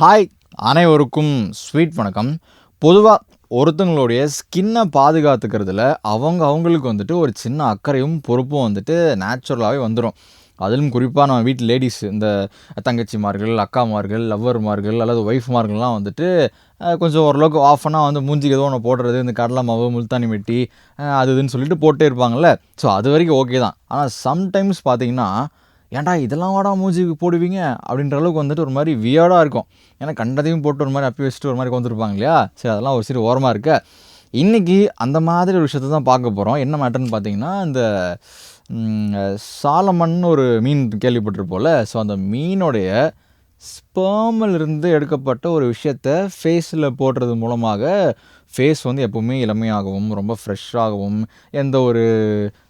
Hi அனைவருக்கும் sweet வணக்கம். பொதுவாக ஒருத்தங்களுடைய ஸ்கின்னை பாதுகாத்துக்கிறதுல அவங்க அவங்களுக்கு வந்துட்டு ஒரு சின்ன அக்கறையும் பொறுப்பும் வந்துட்டு நேச்சுரலாகவே வந்துடும் அதிலும் குறிப்பாக நம்ம வீட்டு லேடிஸ் இந்த தங்கச்சிமார்கள் அக்காமார்கள் லவ்வர்மார்கள் அல்லது ஒய்ஃப்மார்கள்லாம் வந்துட்டு கொஞ்சம் ஓரளவுக்கு ஆஃப் அன்னாக வந்து மூஞ்சிக்கு ஏதோ ஒன்று போடுறது இந்த கடலை மாவு முல்தானி மெட்டி அது இதுன்னு சொல்லிட்டு போட்டே இருப்பாங்கல்ல. ஸோ அது வரைக்கும் ஓகே தான். ஆனால் சம்டைம்ஸ் பார்த்திங்கன்னா ஏன்டா இதெல்லாம் வாடா மூஞ்சிக்கு போடுவீங்க? அப்படின்ற அளவுக்கு வந்துட்டு ஒரு மாதிரி வியர்டாக இருக்கும். ஏன்னா கண்டதையும் போட்டு ஒரு மாதிரி அப்பி வச்சுட்டு ஒரு மாதிரி வந்துருப்பாங்க இல்லையா? சரி அதெல்லாம் ஒரு சிறு ஓரமாக இருக்க. இன்றைக்கி அந்த மாதிரி ஒரு விஷயத்தை தான் பார்க்க போகிறோம் என்ன மேட்டர்னு பார்த்தீங்கன்னா இந்த சாலமன் ஒரு மீன் கேள்விப்பட்டிருப்போல ஸோ அந்த மீனுடைய ஸ்பேமிலிருந்து இருந்து எடுக்கப்பட்ட ஒரு விஷயத்த ஃபேஸில் போடுறது மூலமாக ஃபேஸ் வந்து எப்போவுமே இளமையாகவும் ரொம்ப ஃப்ரெஷ்ஷாகவும் எந்த ஒரு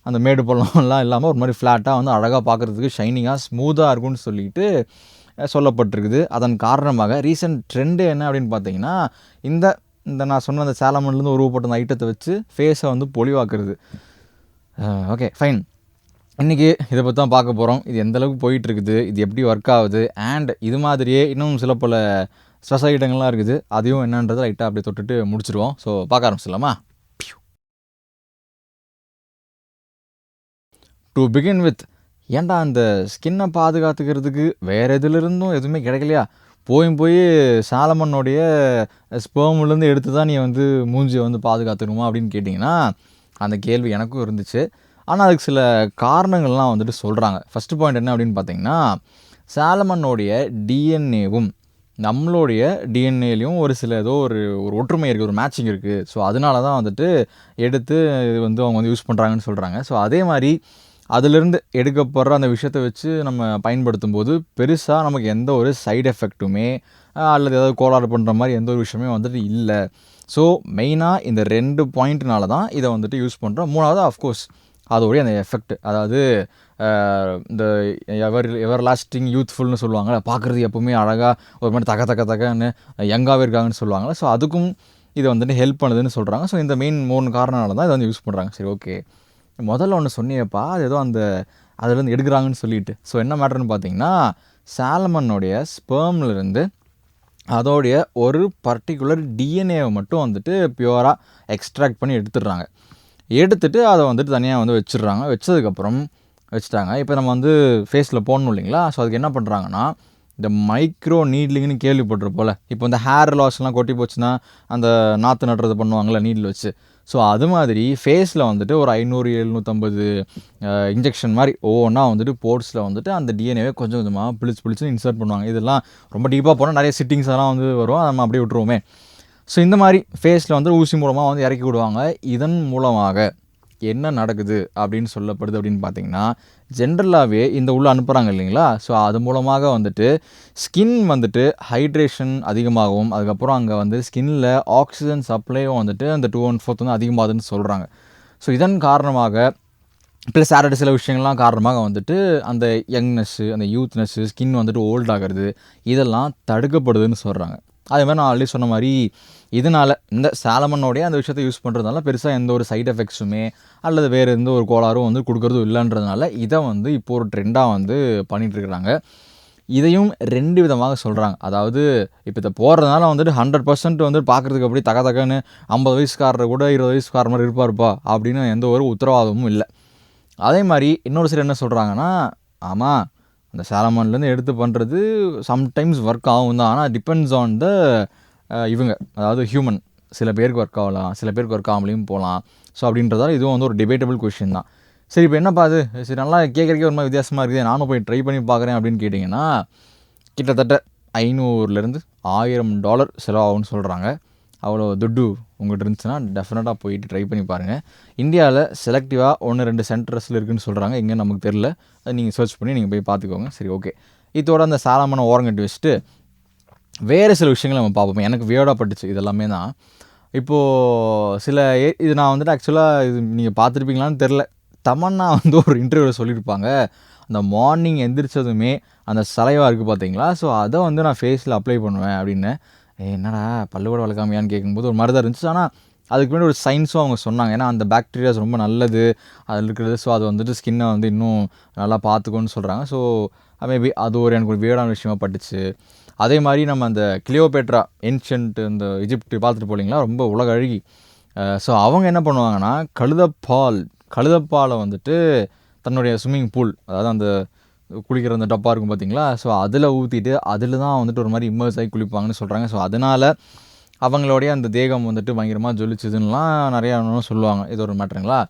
அந்த மேடு பள்ளம்லாம் இல்லாமல் ஒரு மாதிரி ஃப்ளாட்டாக வந்து அழகாக பார்க்குறதுக்கு ஷைனிங்காக ஸ்மூத்தாக இருக்கும்னு சொல்லிட்டு சொல்லப்பட்டிருக்குது. அதன் காரணமாக ரீசெண்ட் ட்ரெண்டு என்ன அப்படின்னு பார்த்தீங்கன்னா இந்த இந்த நான் சொன்ன அந்த சேலமன்லேருந்து உருவப்பட்ட அந்த ஐட்டத்தை வச்சு ஃபேஸை வந்து பொலிவாக்குறது. ஓகே ஃபைன் இன்றைக்கி இதை பற்றி தான் பார்க்க போகிறோம் இது எந்தளவுக்கு போயிட்டுருக்குது போயிட்டு இருக்குது இது எப்படி ஒர்க் ஆகுது அண்ட் இது மாதிரியே இன்னும் சில பல ஸ்ட்ரெஸ் ஐட்டங்கள்லாம் இருக்குது. அதையும் என்னன்றது லைட்டாக அப்படியே தொட்டுட்டு முடிச்சிருவோம். ஸோ பார்க்க ஆரம்பிச்சிடலாமா? டு பிகின் வித் ஏன்டா அந்த ஸ்கின்னை பாதுகாத்துக்கிறதுக்கு வேறு எதுலேருந்தும் எதுவுமே கிடைக்கலையா? போய் போய் சாலமனுடைய ஸ்பேம்லேருந்து எடுத்து தான் நீ வந்து மூஞ்சியை வந்து பாதுகாத்துக்கணுமா அப்படின்னு கேட்டிங்கன்னா அந்த கேள்வி எனக்கும் இருந்துச்சு. ஆனால் அதுக்கு சில காரணங்கள்லாம் வந்துட்டு சொல்கிறாங்க ஃபஸ்ட்டு பாயிண்ட் என்ன அப்படின்னு பார்த்தீங்கன்னா சாலமனுடைய டிஎன்ஏவும் நம்மளுடைய டிஎன்ஏலையும் ஒரு சில ஏதோ ஒரு ஒரு ஒற்றுமை இருக்குது ஒரு மேட்சிங் இருக்குது ஸோ அதனால தான் வந்துட்டு எடுத்து இது வந்து அவங்க வந்து யூஸ் பண்ணுறாங்கன்னு சொல்கிறாங்க ஸோ அதே மாதிரி அதிலிருந்து எடுக்கப்படுற அந்த விஷயத்தை வச்சு நம்ம பயன்படுத்தும் போது பெருசாக நமக்கு எந்த ஒரு சைடு எஃபெக்ட்டுமே அல்லது ஏதாவது கோளாறு பண்ணுற மாதிரி எந்த ஒரு விஷயமே வந்துட்டு இல்லை. ஸோ மெயினாக இந்த ரெண்டு பாயிண்ட்னால தான் இதை வந்துட்டு யூஸ் பண்ணுறோம் மூணாவது அஃப்கோர்ஸ் அதோடைய அந்த எஃபெக்ட் அதாவது இந்த எவர் எவர் லாஸ்டிங் யூத்ஃபுல்னு சொல்லுவாங்கள்ல பார்க்குறது எப்போவுமே அழகாக ஒரு மாதிரி தக தக தக்கன்னு யங்காகவே இருக்காங்கன்னு சொல்லுவாங்கள்ல ஸோ அதுக்கும் இதை வந்துட்டு ஹெல்ப் பண்ணுதுன்னு சொல்கிறாங்க ஸோ இந்த மெயின் மூணு காரணனால தான் இதை வந்து யூஸ் பண்ணுறாங்க சரி ஓகே முதல்ல ஒன்று சொன்னியப்பா அது ஏதோ அந்த அதுலேருந்து எடுக்கிறாங்கன்னு சொல்லிட்டு. ஸோ என்ன மேட்டர்னு பார்த்தீங்கன்னா சாலமனுடைய ஸ்பேம்லேருந்து இருந்து அதோடைய ஒரு பர்டிகுலர் டிஎன்ஏவை மட்டும் வந்துட்டு பியூராக எக்ஸ்ட்ராக்ட் பண்ணி எடுத்துடுறாங்க. எடுத்துட்டு அதை வந்துட்டு தனியாக வந்து வச்சிடுறாங்க. வச்சதுக்கப்புறம் வச்சுட்டாங்க. இப்போ நம்ம வந்து ஃபேஸில் போடணும் இல்லைங்களா? ஸோ அதுக்கு என்ன பண்ணுறாங்கன்னா இந்த மைக்ரோ நீட்லிங்னு கேள்விப்பட்டிருப்போல இப்போ இந்த ஹேர் லாஸ்லாம் கொட்டி போச்சுன்னா அந்த நாற்று நடுறது பண்ணுவாங்கள்ல நீடில் வச்சு. ஸோ அது மாதிரி ஃபேஸில் வந்துட்டு ஒரு ஐநூறு எழுநூற்றம்பது இன்ஜெக்ஷன் மாதிரி ஒவ்வொன்றா வந்துட்டு போர்ட்ஸில் வந்துட்டு அந்த டிஎன்ஏவை கொஞ்சம் கொஞ்சமாக பிடிச்சி பிடிச்சி இன்சர்ட் பண்ணுவாங்க. இதெல்லாம் ரொம்ப டீப்பாக போனால் நிறைய சிட்டிங்ஸ் எல்லாம் வந்து வரும். அதை நம்ம அப்படியே விட்டுருவோமே. ஸோ இந்த மாதிரி ஃபேஸில் வந்து ஊசி மூலமாக வந்து இறக்கி விடுவாங்க. இதன் மூலமாக என்ன நடக்குது அப்படின்னு சொல்லப்படுது அப்படின்னு பார்த்தீங்கன்னா ஜென்ரலாகவே இந்த உள்ள அனுப்புகிறாங்க இல்லைங்களா? ஸோ அது மூலமாக வந்துட்டு ஸ்கின் வந்துட்டு ஹைட்ரேஷன் அதிகமாகவும் அதுக்கப்புறம் அங்கே வந்து ஸ்கின்னில் ஆக்சிஜன் சப்ளையும் வந்துட்டு அந்த டூ அண்ட் ஃபோர்த் வந்து அதிகமாகுதுன்னு சொல்கிறாங்க ஸோ இதன் காரணமாக ப்ளஸ் வேறு சில விஷயங்கள்லாம் காரணமாக வந்துட்டு அந்த யங்னஸ்ஸு அந்த யூத்னஸ்ஸு ஸ்கின் வந்துட்டு ஓல்ட் ஆகிறது இதெல்லாம் தடுக்கப்படுதுன்னு சொல்கிறாங்க அதே மாதிரி நான் ஆல்ரெடி சொன்ன மாதிரி இதனால் இந்த சாலமனோடைய அந்த விஷயத்தை யூஸ் பண்ணுறதுனால பெருசாக எந்த ஒரு சைட் எஃபெக்ட்ஸுமே அல்லது வேறு எந்த ஒரு கோளாறும் வந்து கொடுக்கறதும் இல்லைன்றதுனால இதை வந்து இப்போ ஒரு ட்ரெண்டாக வந்து பண்ணிகிட்ருக்குறாங்க இதையும் ரெண்டு விதமாக சொல்கிறாங்க அதாவது இப்போ இதை போடுறதுனால வந்துட்டு ஹண்ட்ரட் பர்சன்ட் வந்து பார்க்குறதுக்கு அப்படி தக தக்கன்னு ஐம்பது வயசுக்காரர் கூட இருபது வயசுக்கார மாதிரி இருப்பார்ப்பா அப்படின்னு எந்த ஒரு உத்தரவாதமும் இல்லை. அதே மாதிரி இன்னொரு சிலர் என்ன சொல்கிறாங்கன்னா ஆமாம் அந்த சாலமான்லேருந்து எடுத்து பண்ணுறது சம்டைம்ஸ் ஒர்க் ஆகும் தான். ஆனால் டிபெண்ட்ஸ் ஆன் த இவங்க அதாவது ஹியூமன் சில பேருக்கு ஒர்க் ஆகலாம் சில பேருக்கு ஒர்க் ஆகலையும் போகலாம். ஸோ அப்படின்றதால இதுவும் வந்து ஒரு டிபேட்டபிள் கொஷின் தான். சரி இப்போ என்னப்பா அது? சரி நல்லா கேட்குறக்கே ஒரு மாதிரி வித்தியாசமாக இருக்குது. நானும் போய் ட்ரை பண்ணி பார்க்குறேன் அப்படின்னு கேட்டிங்கன்னா கிட்டத்தட்ட ஐநூறுலேருந்து ஆயிரம் டாலர் செலவாகும்னு சொல்கிறாங்க அவ்வளோ துட்டு உங்கள்கிட்ட இருந்துச்சுன்னா டெஃபினட்டாக போயிட்டு ட்ரை பண்ணி பாருங்கள் இந்தியாவில் செலக்டிவாக ஒன்று ரெண்டு சென்டர்ஸில் இருக்குதுன்னு சொல்கிறாங்க எங்கே நமக்கு தெரில அது நீங்கள் சர்ச் பண்ணி நீங்கள் போய் பார்த்துக்கோங்க சரி ஓகே இதோட அந்த சாலமான ஓரங்கட்டி வச்சுட்டு வேறு சில விஷயங்களை நம்ம பார்ப்போம். எனக்கு வியர்டாக பட்டுச்சு. இதெல்லாமே தான். இப்போது சில ஏ இது நான் வந்துட்டு ஆக்சுவலாக இது நீங்கள் பார்த்துருப்பீங்களான்னு தெரில தமன்னா வந்து ஒரு இன்டர்வியூவில் சொல்லியிருப்பாங்க. அந்த மார்னிங் எந்திரிச்சதுமே அந்த சலைவாக இருக்குது பார்த்தீங்களா ஸோ அதை வந்து நான் ஃபேஸில் அப்ளை பண்ணுவேன் அப்படின்னு. என்னடா பல்லு கூட வளர்க்காமையான்னு கேட்கும்போது ஒரு மாதிரி தான் இருந்துச்சு. ஆனால் அதுக்கு முன்னாடி ஒரு சயின்ஸும் அவங்க சொன்னாங்க. ஏன்னா அந்த பாக்டீரியாஸ் ரொம்ப நல்லது. அதில் இருக்கிறது ஸோ அது வந்துட்டு ஸ்கின்னை வந்து இன்னும் நல்லா பார்த்துக்கோன்னு சொல்கிறாங்க ஸோ மேபி அது ஒரு எனக்கு ஒரு வேடான விஷயமா பட்டுச்சு. அதே மாதிரி நம்ம அந்த கிளியோபேட்ரா ஏன்ஷியன்ட் இந்த இஜிப்ட் பார்த்துட்டு போலிங்களா? ரொம்ப உலக அழகி. ஸோ அவங்க என்ன பண்ணுவாங்கன்னா கழுதப்பால் கழுதப்பாலை வந்துட்டு தன்னுடைய ஸ்விம்மிங் பூல் அதாவது அந்த குளிக்கிற அந்த டப்பா இருக்கும் பார்த்தீங்களா ஸோ அதில் ஊற்றிட்டு அதில் தான் வந்துட்டு ஒரு மாதிரி இம்மர்ஸ் ஆகி குளிப்பாங்கன்னு சொல்கிறாங்க ஸோ அதனால் அவங்களுடைய அந்த தேகம் வந்துட்டு பயங்கரமாக ஜொலிச்சுதுன்னெலாம் நிறையா சொல்லுவாங்க. இது ஒரு மேட்ருங்களா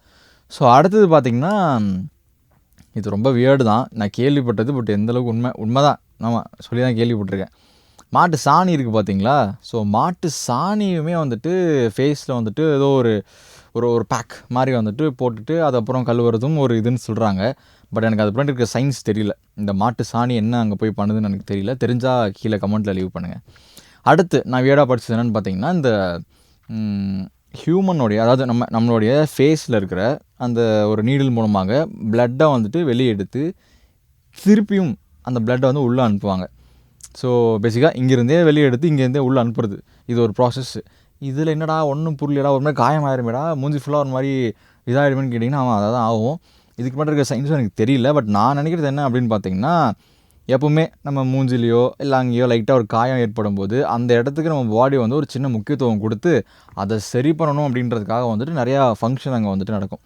ஸோ அடுத்தது பார்த்திங்கன்னா இது ரொம்ப வியர்டு தான். நான் கேள்விப்பட்டது பட் எந்தளவுக்கு உண்மை உண்மை தான் ஆமாம் சொல்லி தான் கேள்விப்பட்டிருக்கேன். மாட்டு சாணி இருக்குது பார்த்தீங்களா ஸோ மாட்டு சாணியுமே வந்துட்டு ஃபேஸில் வந்துட்டு ஏதோ ஒரு ஒரு ஒரு பேக் மாதிரி வந்துட்டு போட்டுட்டு அது அப்புறம் கழுவுறதும் ஒரு இதுன்னு சொல்கிறாங்க பட் எனக்கு அது அப்புறம் இருக்க சயின்ஸ் தெரியல. இந்த மாட்டு சாணி என்ன அங்கே போய் பண்ணுதுன்னு எனக்கு தெரியல. தெரிஞ்சால் கீழே கமெண்ட்டில் லீவ் பண்ணுங்கள் அடுத்து நான் வேடாக படித்தது என்னென்னு பார்த்தீங்கன்னா இந்த ஹியூமனுடைய அதாவது நம்ம நம்மளுடைய ஃபேஸில் இருக்கிற அந்த ஒரு நீடில் மூலமாக பிளட்டை வந்துட்டு வெளியே எடுத்து திருப்பியும் அந்த பிளட்டை வந்து உள்ளே அனுப்புவாங்க. ஸோ பேசிக்காக இங்கேருந்தே வெளியே எடுத்து இங்கேருந்தே உள்ளே அனுப்புறது. இது ஒரு ப்ராசஸ் இதில் என்னடா ஒன்றும் புரியலடா. ஒரு மாதிரி காயம் ஆயிருமேடா மூஞ்சி ஃபுல்லாக ஒரு மாதிரி இதாகிடுமேன்னு கேட்டிங்கன்னா அவன் அதான் ஆகும். இதுக்கு மட்டும் இருக்க சயின்ஸும் எனக்கு தெரியல பட் நான் நினைக்கிறது என்ன அப்படின்னு பார்த்தீங்கன்னா எப்போவுமே நம்ம மூஞ்சிலையோ இல்லை அங்கேயோ லைட்டாக ஒரு காயம் ஏற்படும் போது அந்த இடத்துக்கு நம்ம பாடி வந்து ஒரு சின்ன முக்கியத்துவம் கொடுத்து அதை சரி பண்ணணும் அப்படின்றதுக்காக வந்துட்டு நிறையா ஃபங்க்ஷன் அங்கே வந்துட்டு நடக்கும்.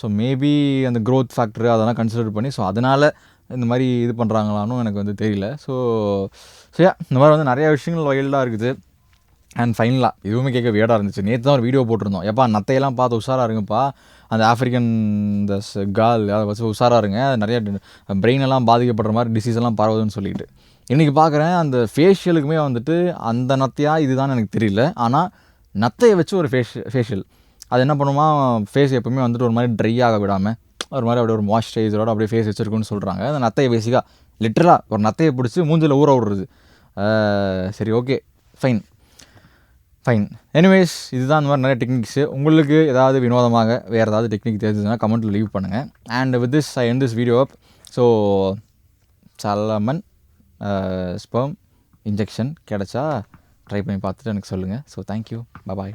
ஸோ மேபி அந்த க்ரோத் ஃபேக்டர் அதெல்லாம் கன்சிடர் பண்ணி ஸோ அதனால் இந்த மாதிரி இது பண்ணுறாங்களானும் எனக்கு வந்து தெரியல. ஸோ ஸோ இந்த மாதிரி வந்து நிறையா விஷயங்கள் வயல்டாக இருக்குது. அண்ட் ஃபைனலாக எதுவுமே கேட்க வியடாக இருந்துச்சு. நேற்று தான் ஒரு வீடியோ போட்டிருந்தோம். எப்பா நத்தையெல்லாம் பார்த்து உஷாராக இருங்கப்பா. அந்த ஆஃப்ரிக்கன் இந்த கால் அதை வச்சு உஷாராக இருங்க நிறைய பிரெயினெல்லாம் பாதிக்கப்படுற மாதிரி டிசீஸ் எல்லாம் பரவுதுன்னு சொல்லிட்டு இன்றைக்கி பார்க்குறேன் அந்த ஃபேஷியலுக்குமே வந்துட்டு அந்த நத்தையாக இதுதான் எனக்கு தெரியல. ஆனால் நத்தையை வச்சு ஒரு ஃபேஷ் ஃபேஷியல் அது என்ன பண்ணுமா ஃபேஸ் எப்பவுமே வந்துட்டு ஒரு மாதிரி ட்ரை ஆக விடாமல் ஒரு மாதிரி அப்படியே ஒரு மாய்ஸ்சரைசரோட அப்படியே ஃபேஸ் வச்சுருக்குன்னு சொல்கிறாங்க அந்த நத்தையை பேசிக்காக லிட்டரலாக ஒரு நத்தையை பிடிச்சி மூஞ்சில் ஊற விடுறது. சரி ஓகே ஃபைன் ஃபைன் எனிவேஸ் இதுதான் இந்த மாதிரி நிறைய டெக்னிக்ஸு உங்களுக்கு ஏதாவது வினோதமாக வேறு ஏதாவது டெக்னிக் தெரிஞ்சதுன்னா கமெண்ட்டில் லீவ் பண்ணுங்கள் and with this I end this video up so salmon sperm injection கிடச்சா ட்ரை பண்ணி பார்த்துட்டு எனக்கு சொல்லுங்கள் ஸோ தேங்க்யூ பபாய்